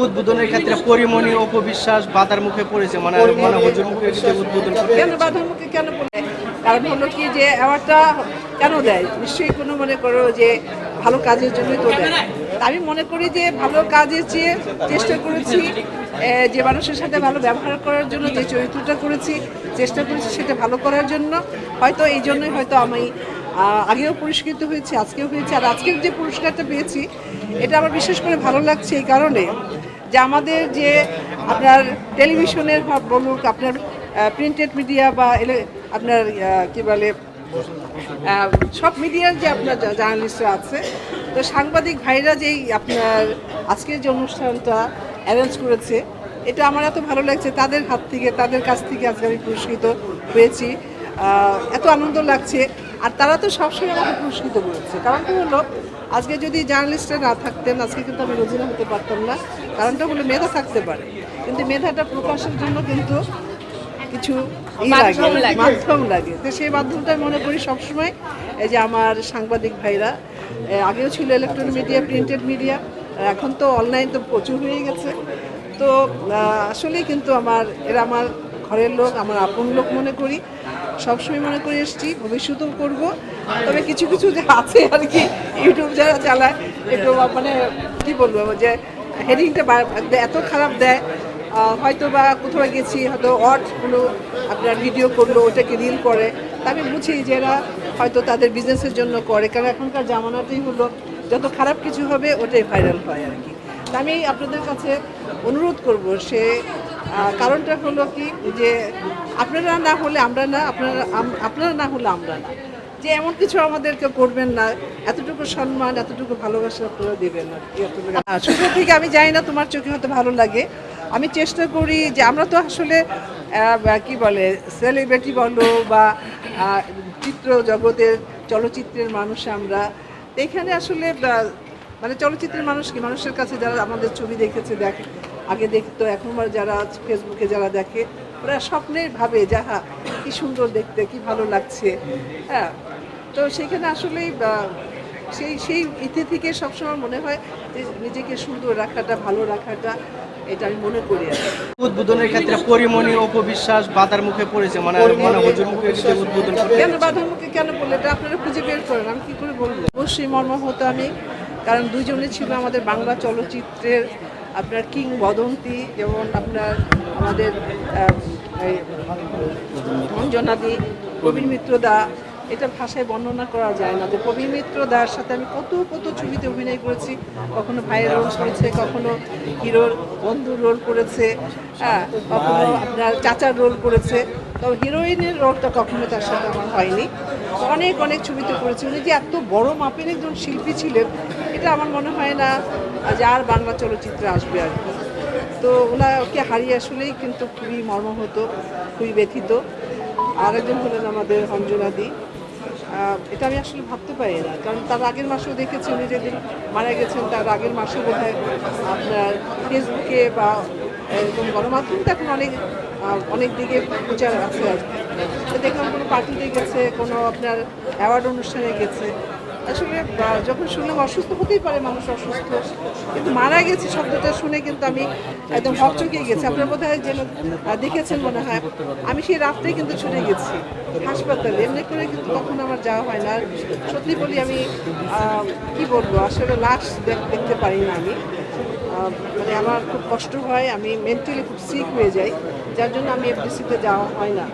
উদ্বোধনের ক্ষেত্রে পরিমণি অপবিশ্বাস বাধার মুখে পড়েছে মানে মানে হুজুর মুখে উদ্বোধন কেন বাধামুখী কেন বলে কারণ হলো কি যে অ্যাওয়ার্ডটা কেন দেয়? নিশ্চয়ই কোনো মনে করো যে ভালো কাজের জন্যই তো দেয়। আমি মনে করি যে ভালো কাজের চেয়ে চেষ্টা করেছি যে মানুষের সাথে ভালো ব্যবহার করার জন্য যে চরিত্রটা করেছি চেষ্টা করেছি সেটা ভালো করার জন্য হয়তো এই জন্যই হয়তো আমি আগেও পুরস্কৃত হয়েছি আজকেও হয়েছি আর আজকের যে পুরস্কারটা পেয়েছি এটা আমার বিশেষ করে ভালো লাগছে এই কারণে। যে আমাদের যে আপনার টেলিভিশনের বলুক, আপনার প্রিন্টেড মিডিয়া বা আপনার কি বলে সব মিডিয়ার যে আপনার জার্নালিস্টরা আছে, তো সাংবাদিক ভাইরা যেই আপনার আজকের যে অনুষ্ঠানটা অ্যারেঞ্জ করেছে, এটা আমার এত ভালো লাগছে, তাদের হাত থেকে, তাদের কাছ থেকে আজকে আমি পুরস্কৃত হয়েছি। এত আনন্দ লাগছে, আর তারা তো সবসময় আমাকে পুরস্কৃত করেছে। কারণটা হলো, আজকে যদি জার্নালিস্টরা না থাকতেন, আজকে কিন্তু আমি রোজিনা হতে পারতাম না। কারণটা হলো মেধা থাকতে পারে। কিন্তু মেধাটা প্রকাশের জন্য কিন্তু কিছু মাধ্যম লাগে। তো সেই মাধ্যমটা আমি মনে করি সবসময় এই যে আমার সাংবাদিক ভাইরা আগেও ছিল ইলেকট্রনিক মিডিয়া প্রিন্টেড মিডিয়া এখন তো অনলাইন তো প্রচুর হয়ে গেছে। তো আসলেই কিন্তু আমার এরা আমার ঘরের লোক আমার আপন লোক মনে করি। সবসময় মনে করে এসেছি ভবিষ্যতেও করব। তবে কিছু কিছু যে আছে আর কি ইউটিউব যারা চালায় একটু মানে কি বলব যে হেডিংটা এত খারাপ দেয় হয়তো বা কোথাও গেছি, হয়তো কোনো আপনার ভিডিও করল, ওটাকে রিল করে। তা আমি বুঝি যে এরা হয়তো তাদের বিজনেসের জন্য করে, কারণ এখনকার জামানাতেই হলো, যত খারাপ কিছু হবে, ওটাই ভাইরাল হয় আর কি। আমি আপনাদের কাছে অনুরোধ করব সে কারণটা হলো কি, যে আপনারা না হলে আমরা না, আপনারা আপনারা না হলে আমরা না। যে এমন কিছু আমাদেরকে করবেন না এতটুকু সম্মান এতটুকু ভালোবাসা আপনারা দেবেন না আহ, শুরু থেকে আমি জানি না তোমার চোখে হয়তো ভালো লাগে। আমি চেষ্টা করি যে আমরা তো আসলে কি বলে সেলিব্রিটি বলো বা চিত্র জগতের চলচ্চিত্রের মানুষ আমরা। এখানে আসলে মানে চলচ্চিত্রের মানুষ কি? মানুষের কাছে যারা আমাদের ছবি দেখেছে দেখে আগে দেখতো এখন যারা ফেসবুকে যারা দেখে ওরা স্বপ্নের ভাবে যাহা কি সুন্দর দেখতে কি ভালো লাগছে। হ্যাঁ তো সেখানে আসলেই বা, সেই সেই ইতি থেকে সবসময় মনে হয় যে নিজেকে সুন্দর রাখাটা ভালো রাখাটা এটা আমি মনে করি। উদ্বোধনের ক্ষেত্রে পরিমণি অপবিশ্বাস বাধার মুখে পড়েছে মানে মানে হুজুর মুখে উদ্বোধন কেন বাধামুখী কেন বললে? এটা আপনারা খুঁজে বের করেন আমি কি করে বলব? অবশ্যই মর্মাহত আমি কারণ দুজনে ছিল আমাদের বাংলা চলচ্চিত্রের আপনার কিংবদন্তি যেমন আপনার আমাদের অঞ্জনাদি প্রবীণ মিত্র দা এটা ভাষায় বর্ণনা করা যায় না। যে প্রবীণ মিত্র দার সাথে আমি কত কত ছবিতে অভিনয় করেছি কখনো ভাইয়ের রোল করেছে কখনো হিরোর বন্ধুর রোল করেছে হ্যাঁ কখনো আপনার চাচার রোল করেছে। তো হিরোইনের রোলটা কখনো তার সাথে আমার হয়নি। অনেক অনেক ছবিতে করেছি। উনি যে এত বড় মাপের একজন শিল্পী ছিলেন এটা আমার মনে হয় না যে আর বাংলা চলচ্চিত্রে আসবে আর কি। তো ওনাকে হারিয়ে আসলেই কিন্তু খুবই মর্মাহত, খুবই ব্যথিত। আরেকজন হলেন আমাদের অঞ্জনাদি এটা আমি আসলে ভাবতে পারি না। কারণ তার আগের মাসেও দেখেছি উনি যেদিন মারা গেছেন, তার আগের মাসে বোধ আপনার ফেসবুকে বা এরকম গণমাধ্যম তো এখন অনেক অনেক দিকে প্রচার আছে আর কি। দেখলাম কোনো পার্টিতে গেছে, কোনো আপনার অ্যাওয়ার্ড অনুষ্ঠানে গেছে। আসলে যখন শুনলাম অসুস্থ হতেই পারে মানুষ অসুস্থ, কিন্তু মারা গেছে শব্দটা শুনে কিন্তু আমি একদম হকচকিয়ে গেছি। আপনার বোধ হয় যেন দেখেছেন মনে হয়, আমি সেই রাত্রেই কিন্তু ছুটে গেছি হাসপাতালে। এমনি করে কিন্তু তখন আমার যাওয়া হয় না। সত্যি বলি আমি কি বলব, আসলে লাশ দেখ- দেখতে পারি না আমি। মানে আমার খুব কষ্ট হয়, আমি মেন্টালি খুব সিক হয়ে যাই, যার জন্য আমি এফডিসিতে যাওয়া হয় না।